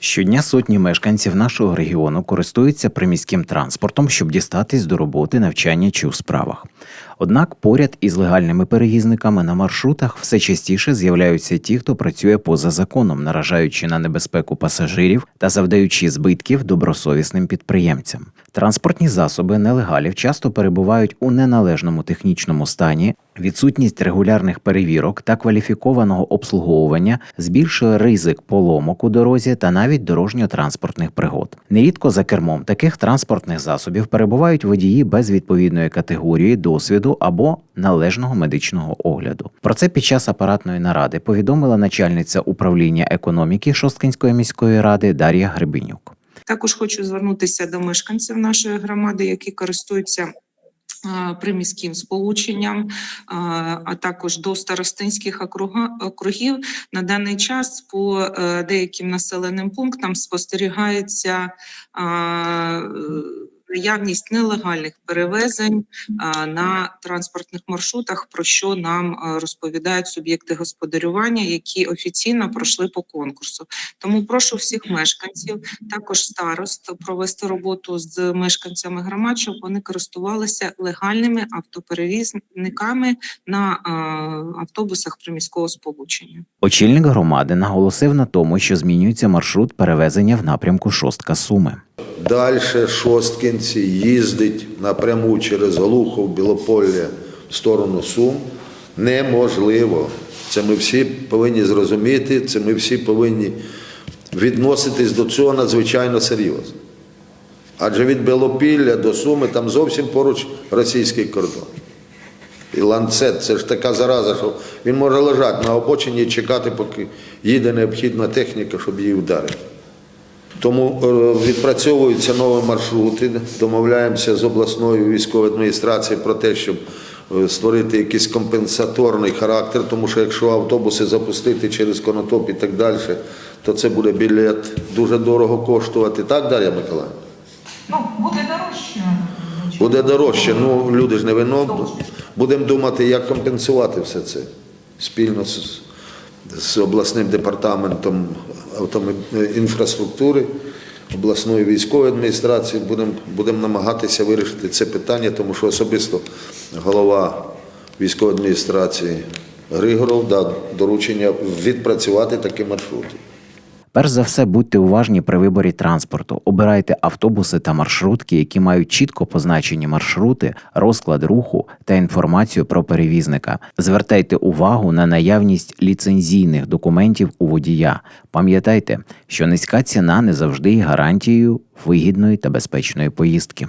Щодня сотні мешканців нашого регіону користуються приміським транспортом, щоб дістатись до роботи, навчання чи у справах. Однак поряд із легальними перевізниками на маршрутах все частіше з'являються ті, хто працює поза законом, наражаючи на небезпеку пасажирів та завдаючи збитків добросовісним підприємцям. Транспортні засоби нелегалів часто перебувають у неналежному технічному стані. Відсутність регулярних перевірок та кваліфікованого обслуговування збільшує ризик поломок у дорозі та навіть дорожньо-транспортних пригод. Нерідко за кермом таких транспортних засобів перебувають водії без відповідної категорії, досвіду або належного медичного огляду. Про це під час апаратної наради повідомила начальниця управління економіки Шосткинської міської ради Дар'я Гребенюк. Також хочу звернутися до мешканців нашої громади, які користуються е, приміським сполученням, е, а також до старостинських округів. На даний час по е, деяким населеним пунктам спостерігається наявність нелегальних перевезень на транспортних маршрутах, про що нам розповідають суб'єкти господарювання, які офіційно пройшли по конкурсу. Тому прошу всіх мешканців також старост провести роботу з мешканцями громад, щоб вони користувалися легальними автоперевізниками на автобусах приміського сполучення. Очільник громади наголосив на тому, що змінюється маршрут перевезення в напрямку Шостка Суми. Далі шосткінці їздить напряму через Глухов, Білополля в сторону Сум неможливо. Це ми всі повинні зрозуміти, це ми всі повинні відноситись до цього надзвичайно серйозно. Адже від Білопілля до Суми там зовсім поруч російський кордон. І ланцет це ж така зараза, що він може лежати на обочині і чекати, поки їде необхідна техніка, щоб її вдарити. Тому е, відпрацьовуються нові маршрути. Домовляємося з обласною військовою адміністрацією про те, щоб е, створити якийсь компенсаторний характер, тому що якщо автобуси запустити через Конотоп і так далі, то це буде білет дуже дорого коштувати. Так, Дар'я Миколаївна? Ну, буде дорожче. Буде дорожче. Ну люди ж не вино. Будемо думати, як компенсувати все це спільно з, з обласним департаментом автомоб- інфраструктури, обласною військовою адміністрацією. Будемо будемо намагатися вирішити це питання, тому що особисто голова військової адміністрації Григоров дав доручення відпрацювати такі маршрути. Перш за все, будьте уважні при виборі транспорту. Обирайте автобуси та маршрутки, які мають чітко позначені маршрути, розклад руху та інформацію про перевізника. Звертайте увагу на наявність ліцензійних документів у водія. Пам'ятайте, що низька ціна не завжди є гарантією вигідної та безпечної поїздки.